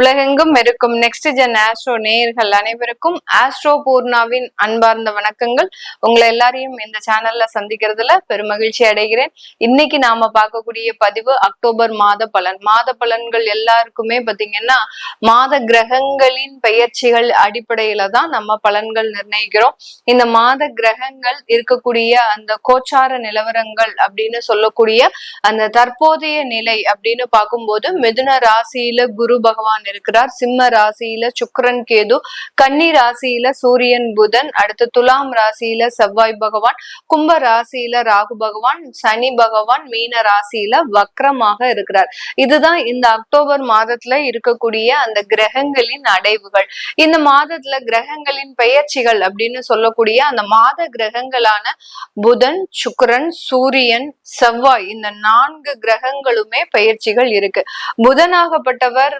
உலகெங்கும் இருக்கும் next gen astro நேயர்கள் அனைவருக்கும் ஆஸ்ட்ரோ பூர்ணாவின் அன்பார்ந்த வணக்கங்கள். உங்களை எல்லாரையும் இந்த சேனல்ல சந்திக்கிறதுல பெருமகிழ்ச்சி அடைகிறேன். இன்னைக்கு நாம பார்க்கக்கூடிய பதிவு அக்டோபர் மாத பலன். மாத பலன்கள் எல்லாருக்குமே பாத்தீங்கன்னா மாத கிரகங்களின் பெயர்ச்சிகள் அடிப்படையில தான் நம்ம பலன்கள் நிர்ணயிக்கிறோம். இந்த மாத கிரகங்கள் இருக்கக்கூடிய அந்த கோச்சார நிலவரங்கள் அப்படின்னு சொல்லக்கூடிய அந்த தற்போதைய நிலை அப்படின்னு பார்க்கும்போது மிதுன ராசியில குரு பகவான் இருக்கிறார் சிம்ம ராசியில சுக்கரன் கேது கன்னி ராசியில சூரியன் புதன் அடுத்து துலாம் ராசியில செவ்வாய் பகவான் கும்ப ராசியில ராகு பகவான் சனி பகவான் மீன ராசியில வக்ரமாக இருக்கிறார். இதுதான் இந்த அக்டோபர் மாதத்துல இருக்கக்கூடிய அந்த கிரகங்களின் அடைவுகள். இந்த மாதத்துல கிரகங்களின் பெயர்ச்சிகள் அப்படின்னு சொல்லக்கூடிய அந்த மாத கிரகங்களான புதன் சுக்கரன் சூரியன் செவ்வாய் இந்த நான்கு கிரகங்களுமே பெயர்ச்சிகள் இருக்கு. புதனாகப்பட்டவர்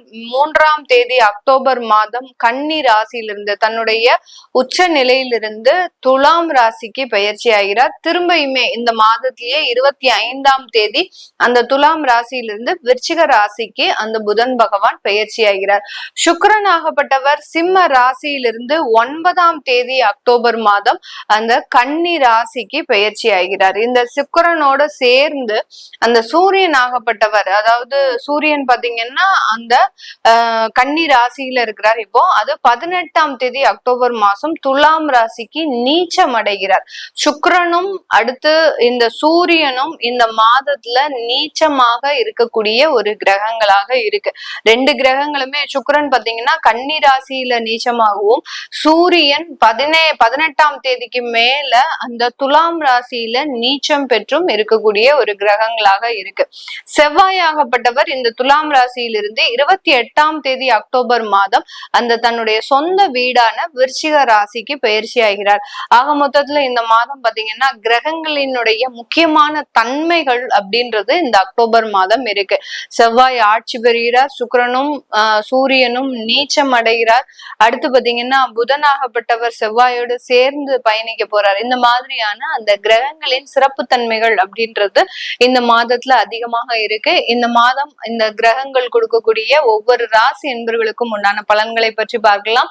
மூன்றாம் தேதி அக்டோபர் மாதம் கன்னி ராசியிலிருந்து தன்னுடைய உச்ச நிலையிலிருந்து துலாம் ராசிக்கு பயிற்சி ஆகிறார் திரும்பியுமே இந்த மாதத்திலேயே இருபத்தி ஐந்தாம் தேதி அந்த துலாம் ராசியிலிருந்து விருச்சிக ராசிக்கு அந்த புதன் பகவான் பயிற்சி ஆகிறார் சுக்கரன் ஆகப்பட்டவர் சிம்ம ராசியிலிருந்து ஒன்பதாம் தேதி அக்டோபர் மாதம் அந்த கன்னி ராசிக்கு பயிற்சி ஆகிறார் இந்த சுக்கரனோட சேர்ந்து அந்த சூரியன் ஆகப்பட்டவர் அதாவது சூரியன் பாத்தீங்கன்னா அந்த கன்னி ராசியில இருக்கிறார். இப்போ அது பதினெட்டாம் தேதி அக்டோபர் மாசம் துலாம் ராசிக்கு நீச்சம் அடைகிறார். சுக்கரனும் அடுத்து இந்த சூரியனும் இந்த மாதத்துல நீச்சமாக இருக்கக்கூடிய ஒரு கிரகங்களாக இருக்கு. ரெண்டு கிரகங்களுமே சுக்கரன் பாத்தீங்கன்னா கன்னி ராசியில நீச்சமாகவும் சூரியன் பதினே பதினெட்டாம் தேதிக்கு மேல அந்த துலாம் ராசியில நீச்சம் பெற்றும் இருக்கக்கூடிய ஒரு கிரகங்களாக இருக்கு. செவ்வாயாகப்பட்டவர் இந்த துலாம் ராசியிலிருந்து இருபத்தி எட்டாம் தேதி அக்டோபர் மாதம் அந்த தன்னுடைய சொந்த வீடான விருச்சிக ராசிக்கு பயிற்சி ஆகிறார். ஆக மொத்தத்துல இந்த மாதம் பாத்தீங்கன்னா கிரகங்களினுடைய முக்கியமான தன்மைகள் அப்படின்றது இந்த அக்டோபர் மாதம் இருக்கு. செவ்வாய் ஆட்சி பெறுகிறார் சுக்கரனும் சூரியனும் நீச்சம் அடைகிறார். அடுத்து பாத்தீங்கன்னா புதனாகப்பட்டவர் செவ்வாயோடு சேர்ந்து பயணிக்க போறார். இந்த மாதிரியான அந்த கிரகங்களின் சிறப்பு தன்மைகள் அப்படின்றது இந்த மாதத்துல அதிகமாக இருக்கு. இந்த மாதம் இந்த கிரகங்கள் கொடுக்கக்கூடிய ஒவ்வொரு ராசி என்பர்களுக்கும் உண்டான பலன்களை பற்றி பார்க்கலாம்.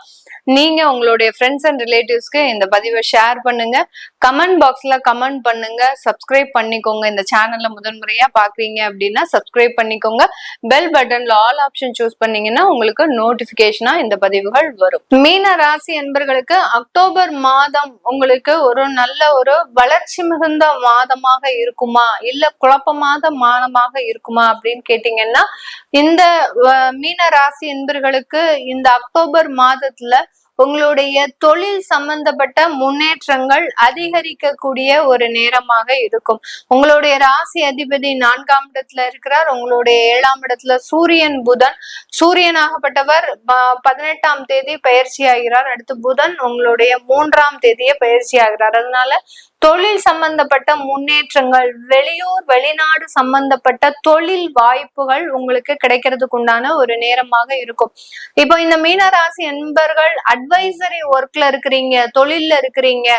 நீங்க உங்களுடைய ஃப்ரெண்ட்ஸ் அண்ட் ரிலேட்டிவ்ஸ்க்கு இந்த பதிவை ஷேர் பண்ணுங்க. கமெண்ட் பாக்ஸ்ல கமெண்ட் பண்ணுங்க. சப்ஸ்கிரைப் பண்ணிக்கோங்க. இந்த சேனல்ல முதன்முறையா பாக்குறீங்க அப்படின்னா சப்ஸ்கிரைப் பண்ணிக்கோங்க. பெல் பட்டன்ல ஆல் ஆப்ஷன் சூஸ் பண்ணீங்கன்னா உங்களுக்கு நோட்டிபிகேஷனா இந்த பதிவுகள் வரும். மீன ராசி என்பர்களுக்கு அக்டோபர் மாதம் உங்களுக்கு ஒரு நல்ல ஒரு வளர்ச்சி மிகுந்த மாதமாக இருக்குமா? இல்ல குழப்பமாத மாதமாக இருக்குமா அப்படின்னு கேட்டீங்கன்னா இந்த மீன ராசி என்பர்களுக்கு இந்த அக்டோபர் மாதத்துல உங்களுடைய தொழில் சம்பந்தப்பட்ட முன்னேற்றங்கள் அதிகரிக்கக்கூடிய ஒரு நேரமாக இருக்கும். உங்களுடைய ராசி அதிபதி நான்காம் இடத்துல இருக்கிறார். உங்களுடைய ஏழாம் இடத்துல சூரியன் புதன். சூரியனாகப்பட்டவர் பதினெட்டாம் தேதி பயிற்சி ஆகிறார் அடுத்து புதன் உங்களுடைய மூன்றாம் தேதியை பயிற்சி ஆகிறார் அதனால தொழில் சம்பந்தப்பட்ட முன்னேற்றங்கள் வெளியூர் வெளிநாடு சம்பந்தப்பட்ட தொழில் வாய்ப்புகள் உங்களுக்கு கிடைக்கிறதுக்கு உண்டான ஒரு நேரமாக இருக்கும். இப்போ இந்த மீனராசி என்பர்கள் அட்வைசரி ஒர்க்ல இருக்கிறீங்க தொழில்ல இருக்கிறீங்க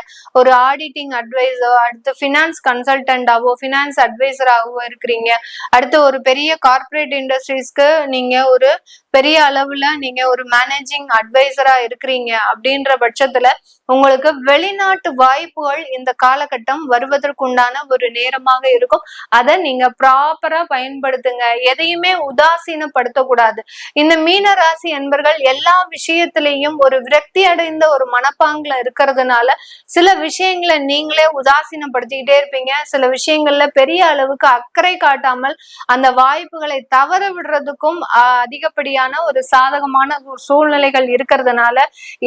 ஒரு ஆடிட்டிங் அட்வைசர் அடுத்து ஃபினான்ஸ் கன்சல்டன்டாவோ ஃபினான்ஸ் அட்வைசராகவோ இருக்கிறீங்க. அடுத்து ஒரு பெரிய கார்பரேட் இண்டஸ்ட்ரீஸ்க்கு நீங்க ஒரு பெரிய அளவுல நீங்க ஒரு மேனேஜிங் அட்வைசரா இருக்கிறீங்க. அப்படின்ற பட்சத்துல உங்களுக்கு வெளிநாட்டு வாய்ப்புகள் இந்த காலகட்டம் வருவதற்குண்டான ஒரு நேரமாக இருக்கும். அதை நீங்க ப்ராப்பரா பயன்படுத்துங்க. எதையுமே உதாசீனப்படுத்த கூடாது இந்த மீன ராசி என்பர்கள் எல்லா விஷயத்திலையும் ஒரு விரக்தி அடைந்த ஒரு மனப்பாங்குல இருக்கிறதுனால சில விஷயங்களை நீங்களே உதாசீனப்படுத்திக்கிட்டே இருப்பீங்க. சில விஷயங்கள்ல பெரிய அளவுக்கு அக்கறை காட்டாமல் அந்த வாய்ப்புகளை தவற விடுறதுக்கும் அதிகப்படியான ஒரு சாதகமான சூழ்நிலைகள் இருக்கிறதுனால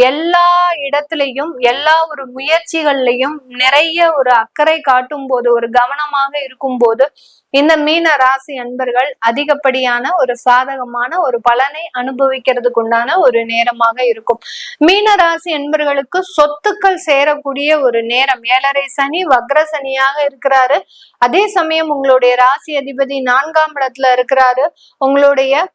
எல்லா இடத்துலையும் எல்லா ஒரு முயற்சிகள்லையும் நிறைய ஒரு அக்கறை காட்டும் போது ஒரு கவனமாக இருக்கும் போது இந்த மீன ராசி அன்பர்கள் அதிகப்படியான ஒரு சாதகமான ஒரு பலனை அனுபவிக்கிறதுக்கு உண்டான ஒரு நேரமாக இருக்கும். மீன ராசி என்பர்களுக்கு சொத்துக்கள் சேரக்கூடிய ஒரு நேரம். ஏழரை சனி வக்ர சனியாக இருக்கிறாரு. அதே சமயம் உங்களுடைய ராசி அதிபதி நான்காம் இடத்துல இருக்கிறாரு. உங்களுடைய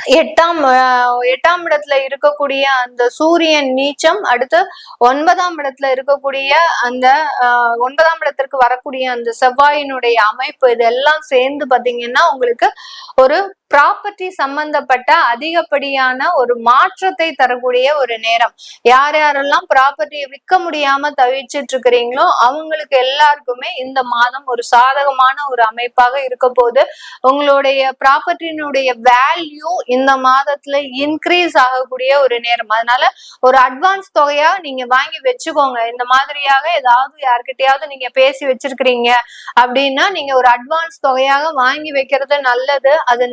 எட்டாம் ஆஹ் எட்டாம் இடத்துல இருக்கக்கூடிய அந்த சூரியன் நீச்சம் அடுத்து ஒன்பதாம் இடத்துல இருக்கக்கூடிய அந்த ஆஹ் ஒன்பதாம் இடத்திற்கு வரக்கூடிய அந்த செவ்வாயினுடைய அமைப்பு இதெல்லாம் சேர்ந்து பாத்தீங்கன்னா உங்களுக்கு ஒரு ப்ராப்பர்ட்டி சம்பந்தப்பட்ட அதிகப்படியான ஒரு மாற்றத்தை தரக்கூடிய ஒரு நேரம். யார் யாரெல்லாம் ப்ராப்பர்ட்டியை விற்க முடியாம தவிச்சிட்டு இருக்கிறீங்களோ அவங்களுக்கு எல்லாருக்குமே இந்த மாதம் ஒரு சாதகமான ஒரு அமைப்பாக இருக்க போது உங்களுடைய ப்ராப்பர்ட்டியினுடைய வேல்யூ இந்த மாதத்துல இன்க்ரீஸ் ஆகக்கூடிய ஒரு நேரம். அதனால ஒரு அட்வான்ஸ் தொகையா நீங்க வாங்கி வச்சுக்கோங்க. இந்த மாதிரியாக ஏதாவது யார்கிட்டயாவது நீங்க பேசி வச்சிருக்கிறீங்க அப்படின்னா நீங்க ஒரு அட்வான்ஸ் தொகையாக வாங்கி வைக்கிறது நல்லது. அது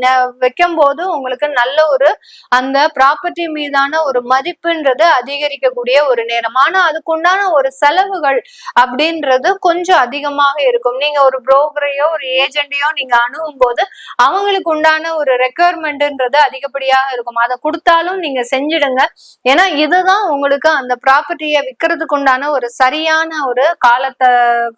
வைக்கும் போது உங்களுக்கு நல்ல ஒரு அந்த ப்ராப்பர்ட்டி மீதான ஒரு மதிப்புன்றது அதிகரிக்கக்கூடிய ஒரு நேரம். ஆனா அதுக்குண்டான ஒரு செலவுகள் அப்படின்றது கொஞ்சம் அதிகமாக இருக்கும். நீங்க ஒரு புரோக்கரையோ ஒரு ஏஜென்டையோ நீங்க அணுகும் போது அவங்களுக்கு உண்டான ஒரு ரெக்குயர்மெண்ட்ன்றது அதிகப்படியாக இருக்கும். அதை கொடுத்தாலும் நீங்க செஞ்சிடுங்க. ஏன்னா இதுதான் உங்களுக்கு அந்த ப்ராப்பர்ட்டியை விற்கிறதுக்கு உண்டான ஒரு சரியான ஒரு காலத்தை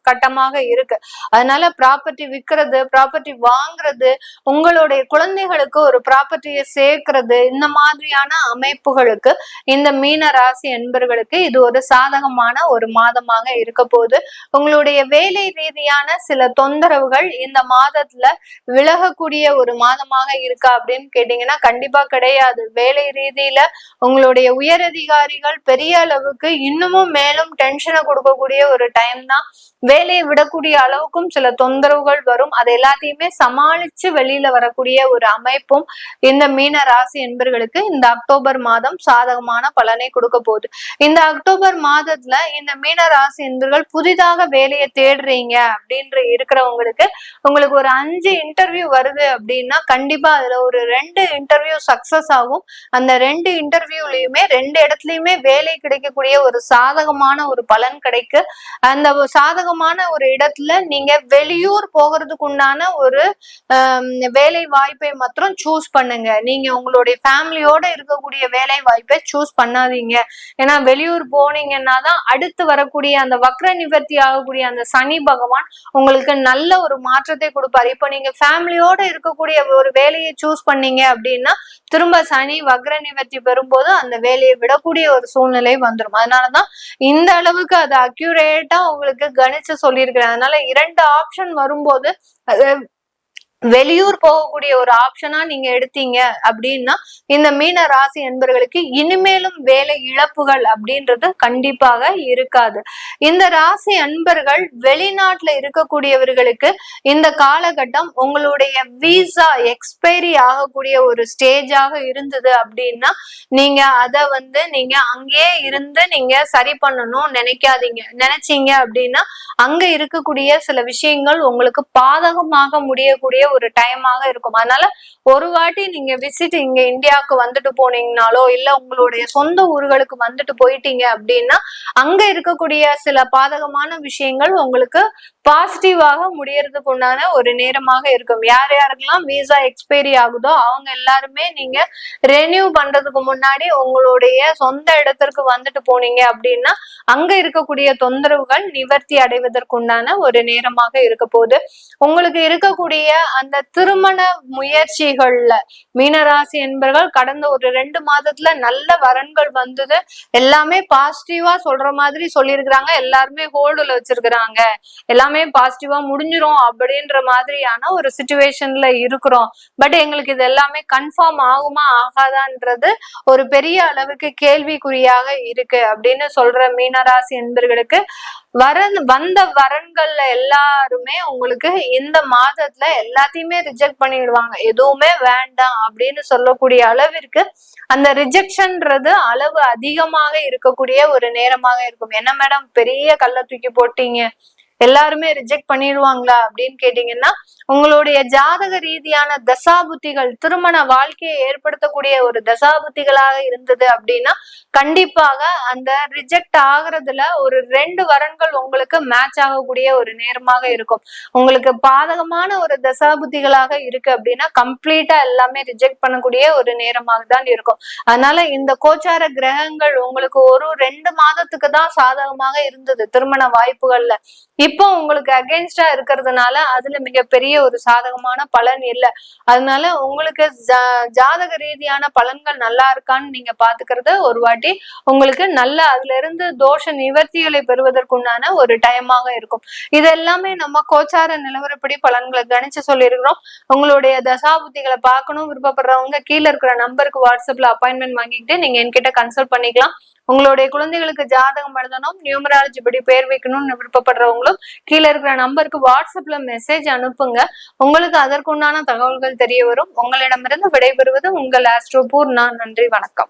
கட்டமாக இருக்கு. அதனால ப்ராப்பர்ட்டி விற்கிறது ப்ராப்பர்ட்டி வாங்குறது உங்களுடைய குழந்தைகளுக்கு ஒரு ப்ராப்பர்ட்டியை சேர்க்கறது இந்த மாதிரியான அமைப்புகளுக்கு இந்த மீன ராசி என்பர்களுக்கு இது ஒரு சாதகமான ஒரு மாதமாக இருக்க போகுது. உங்களுடைய வேலை ரீதியான சில தொந்தரவுகள் இந்த மாதத்துல விலகக்கூடிய ஒரு மாதமாக இருக்கா அப்படின்னு கேட்டீங்கன்னா கண்டிப்பா கிடையாது. வேலை ரீதியில உங்களுடைய உயரதிகாரிகள் பெரிய அளவுக்கு இன்னமும் மேலும் டென்ஷனை கொடுக்கக்கூடிய ஒரு டைம் தான். வேலையை விடக்கூடிய அளவுக்கும் சில தொந்தரவுகள் வரும். அது எல்லாத்தையுமே சமாளிச்சு வெளியில வரக்கூடிய ஒரு அமைப்பும் இந்த மீன ராசி என்பர்களுக்கு இந்த அக்டோபர் மாதம் சாதகமான பலனை கொடுக்க போகுது. இந்த அக்டோபர் மாதத்துல இந்த மீன ராசி என்பர்கள் புதிதாக வேலையை தேடுறீங்க அப்படின்ற இருக்கிறவங்களுக்கு உங்களுக்கு ஒரு அஞ்சு இன்டர்வியூ வருது அப்படின்னா கண்டிப்பா அதுல ஒரு ரெண்டு இன்டர்வியூ சக்சஸ் ஆகும். அந்த ரெண்டு இன்டர்வியூலயுமே ரெண்டு இடத்துலயுமே வேலை கிடைக்கக்கூடிய ஒரு சாதகமான ஒரு பலன் கிடைக்கு. அந்த சாதகமான ஒரு இடத்துல நீங்க வெளியூர் போகிறதுக்கு உண்டான ஒரு வேலை வாய்ப்பை மாத்திரம் சூஸ் பண்ணுங்க. நீங்க உங்களுடைய ஃபேமிலியோட இருக்கக்கூடிய வேலை வாய்ப்பை சூஸ் பண்ணாதீங்க. ஏன்னா வெளியூர் போனீங்கன்னா தான் அடுத்து வரக்கூடிய அந்த வக்ர நிவர்த்தி ஆகக்கூடிய அந்த சனி பகவான் உங்களுக்கு நல்ல ஒரு மாற்றத்தை கொடுப்பாரு. இப்போ நீங்க ஃபேமிலியோட இருக்கக்கூடிய ஒரு வேலையை சூஸ் பண்ணீங்க அப்படின்னா திரும்ப சனி வக்ர நிவர்த்தி பெறும்போது அந்த வேலையை விடக்கூடிய ஒரு சூழ்நிலை வந்துடும் அதனாலதான் இந்த அளவுக்கு அது அக்யூரேட்டா உங்களுக்கு கணிச்சு சொல்லியிருக்கிறேன். அதனால இரண்டு ஆப்ஷன் வரும்போது வெளியூர் போகக்கூடிய ஒரு ஆப்ஷனா நீங்க எடுத்தீங்க அப்படின்னா இந்த மீன ராசி என்பர்களுக்கு இனிமேலும் வேலை இழப்புகள் அப்படின்றது கண்டிப்பாக இருக்காது. இந்த ராசி அன்பர்கள் வெளிநாட்டுல இருக்கக்கூடியவர்களுக்கு இந்த காலகட்டம் உங்களுடைய விசா எக்ஸ்பைரி ஆகக்கூடிய ஒரு ஸ்டேஜாக இருந்தது அப்படின்னா நீங்க அதை வந்து நீங்க அங்கேயே இருந்து நீங்க சரி பண்ணணும் நினைக்காதீங்க. நினைச்சீங்க அப்படின்னா அங்க இருக்கக்கூடிய சில விஷயங்கள் உங்களுக்கு பாதகமாக முடியக்கூடிய ஒரு டைமாக இருக்கும். அதனால ஒரு வாட்டி நீங்க விசிட் இங்க இந்தியாவுக்கு வந்துட்டு போனீங்கனாலோ இல்ல உங்களுடைய சொந்த ஊர்களுக்கு வந்துட்டு போயிட்டீங்க அப்படின்னா அங்க இருக்கக்கூடிய சில பாதகமான விஷயங்கள் உங்களுக்கு பாசிட்டிவாக முடியறதுக்கு உண்டான ஒரு நேரமாக இருக்கும். யார் யாருக்கெல்லாம் விசா எக்ஸ்பைரி ஆகுதோ அவங்க எல்லாருமே நீங்க ரெனியூ பண்றதுக்கு முன்னாடி உங்களுடைய சொந்த இடத்திற்கு வந்துட்டு போனீங்க அப்படின்னா அங்க இருக்கக்கூடிய தொந்தரவுகள் நிவர்த்தி அடைவதற்குண்டான ஒரு நேரமாக இருக்க போகுது. உங்களுக்கு இருக்கக்கூடிய அந்த திருமண முயற்சிகள்ல மீனராசி என்பர்கள் கடந்த ஒரு ரெண்டு மாதத்துல நல்ல வரன்கள் வந்தது. எல்லாமே பாசிட்டிவா சொல்ற மாதிரி சொல்லியிருக்கிறாங்க. எல்லாருமே ஹோல்டுல வச்சிருக்கிறாங்க. எல்லாமே பாசிட்டிவா முடிஞ்சிரும் அப்படின்ற மாதிரியான ஒரு சுச்சுவேஷன்ல இருக்கிறோம். பட் எங்களுக்கு இது எல்லாமே கன்ஃபார்ம் ஆகுமா ஆகாதான்றது ஒரு பெரிய அளவுக்கு கேள்விக்குறியாக இருக்கு அப்படின்னு சொல்ற மீனராசி என்பர்களுக்கு வரன் வந்த வரன்கள்ல எல்லாருமே உங்களுக்கு இந்த மாதத்துல எல்லாத்தையுமே ரிஜெக்ட் பண்ணிடுவாங்க. எதுவுமே வேண்டாம் அப்படின்னு சொல்லக்கூடிய அளவிற்கு அந்த ரிஜெக்ஷன்ன்றது அளவு அதிகமாக இருக்கக்கூடிய ஒரு நேரமாக இருக்கும். என்ன மேடம் பெரிய கல்ல தூக்கி போட்டீங்க? எல்லாருமே ரிஜெக்ட் பண்ணிடுவாங்களா அப்படின்னு கேட்டீங்கன்னா உங்களுடைய ஜாதக ரீதியான தசாபுத்திகள் திருமண வாழ்க்கையை ஏற்படுத்தக்கூடிய ஒரு தசாபுத்திகளாக இருந்தது அப்படின்னா கண்டிப்பாக அந்த ரிஜெக்ட் ஆகுறதுல ஒரு ரெண்டு வரன்கள் உங்களுக்கு மேட்ச் ஆகக்கூடிய ஒரு நேரமாக இருக்கும். உங்களுக்கு பாதகமான ஒரு தசாபுத்திகளாக இருக்கு அப்படின்னா கம்ப்ளீட்டா எல்லாமே ரிஜெக்ட் பண்ணக்கூடிய ஒரு நேரமாக தான் இருக்கும். அதனால இந்த கோச்சார கிரகங்கள் உங்களுக்கு ஒரு ரெண்டு மாதத்துக்கு தான் சாதகமாக இருந்தது திருமண வாய்ப்புகள்ல. இப்போ உங்களுக்கு அகேன்ஸ்டா இருக்கிறதுனால அதுல மிகப்பெரிய ஒரு சாதகமான பலன் இல்லை. அதனால உங்களுக்கு ஜா- ஜாதக ரீதியான பலன்கள் நல்லா இருக்கான்னு நீங்க பாத்துக்கிறத ஒரு வாட்டி. உங்களுக்கு நல்ல அதுல இருந்து தோஷ நிவர்த்திகளை பெறுவதற்குண்டான ஒரு டைமாக இருக்கும். இது எல்லாமே நம்ம கோச்சார நிலவரப்படி பலன்களை கணிச்சு சொல்லியிருக்கிறோம். உங்களுடைய தசாபுத்திகளை பார்க்கணும் விருப்பப்படுறவங்க கீழே இருக்கிற நம்பருக்கு வாட்ஸ்அப்ல அப்பாயின்மெண்ட் வாங்கிக்கிட்டு நீங்க என்கிட்ட கன்சல்ட் பண்ணிக்கலாம். உங்களுடைய குழந்தைகளுக்கு ஜாதகம் எழுதணும் நியூமராலஜி படி பேர் வைக்கணும்னு விருப்பப்படுறவங்களும் கீழே இருக்கிற நம்பருக்கு வாட்ஸ்அப்ல மெசேஜ் அனுப்புங்க. உங்களுக்கு அதற்குண்டான தகவல்கள் தெரிய வரும். உங்களிடமிருந்து விடைபெறுவது உங்கள் ஆஸ்ட்ரோபூர் நான் நன்றி வணக்கம்.